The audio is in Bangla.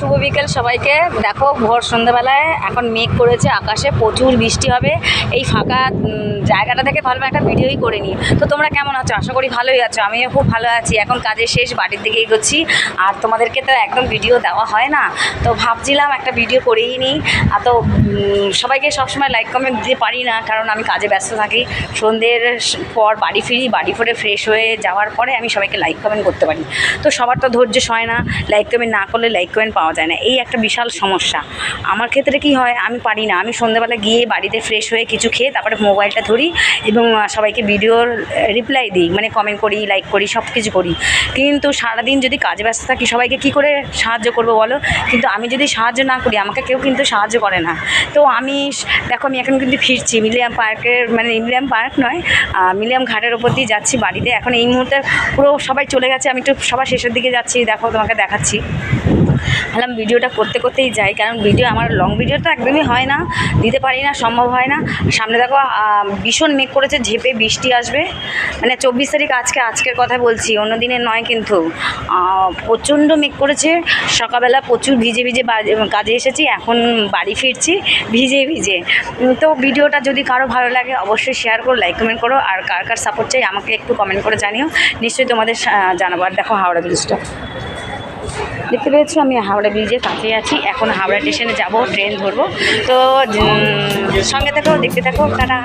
শুভ বিকেল সবাইকে। দেখো, ভোর সন্ধ্যাবেলায় এখন মেঘ করেছে আকাশে, প্রচুর বৃষ্টি হবে। এই ফাঁকা জায়গাটা থেকে ভালো একটা ভিডিওই করে নিই। তো তোমরা কেমন আছো? আশা করি ভালোই আছো। আমিও খুব ভালো আছি। এখন কাজের শেষ, বাড়ির দিকে এগোচ্ছি। আর তোমাদেরকে তো একদম ভিডিও দেওয়া হয় না। তো ভাবছিলাম একটা ভিডিও করেই নিই। আর তো সবাইকে সবসময় লাইক, কমেন্ট দিতে পারি না, কারণ আমি কাজে ব্যস্ত থাকি। সন্ধ্যের পর বাড়ি ফিরি, বাড়ি ফিরে ফ্রেশ হয়ে যাওয়ার পরে আমি সবাইকে লাইক, কমেন্ট করতে পারি। তো সবার তো ধৈর্য সয় না। লাইক, কমেন্ট না করলে লাইক, কমেন্ট পাওয়া যায় না। এই একটা বিশাল সমস্যা। আমার ক্ষেত্রে কি হয়, আমি পারি না। আমি সন্ধ্যাবেলা গিয়ে বাড়িতে ফ্রেশ হয়ে কিছু খেয়ে তারপরে মোবাইলটা ধরি এবং সবাইকে ভিডিওর রিপ্লাই দিই। মানে কমেন্ট করি লাইক করি সব কিছু করি। কিন্তু সারাদিন যদি কাজে ব্যস্ত থাকি, সবাইকে কি করে সাহায্য করব বলো? কিন্তু আমি যদি সাহায্য না করি, আমাকে কেউ কিন্তু সাহায্য করে না। তো আমি, দেখো, আমি এখন কিন্তু ফিরছি। মিলিয়াম পার্কের মানে মিলিয়াম পার্ক নয় মিলিয়াম ঘাটের ওপর দিয়ে যাচ্ছি বাড়িতে। এখন এই মুহূর্তে পুরো সবাই চলে গেছে। আমি একটু সবার শেষের দিকে যাচ্ছি। দেখো, তোমাকে দেখাচ্ছি। ভাবলাম ভিডিওটা করতে করতেই যাই, কারণ ভিডিও আমার লং ভিডিও তো একদমই হয় না, দিতে পারি না, সম্ভব হয় না। সামনে দেখো ভীষণ মেঘ করেছে, ঝেপে বৃষ্টি আসবে। মানে চব্বিশ তারিখ আজকে, আজকের কথা বলছি, অন্য দিনের নয় কিন্তু প্রচণ্ড মেঘ করেছে। সকালবেলা প্রচুর ভিজে ভিজে কাজে এসেছি, এখন বাড়ি ফিরছি, ভিজে ভিজে। তো ভিডিওটা যদি কারও ভালো লাগে, অবশ্যই শেয়ার করো লাইক কমেন্ট করো, আর কার কার সাপোর্ট চাই, আমাকে একটু কমেন্ট করে জানিও। নিশ্চয়ই তোমাদের জানাব। আর দেখো হাওড়া ব্রিজটা দেখতে পেয়েছ, আমি হাওড়া ব্রিজের কাছে আছি। এখন হাওড়া স্টেশনে যাব, ট্রেন ধরবো। তো সঙ্গে থাকো দেখতে থাকো, টাটা।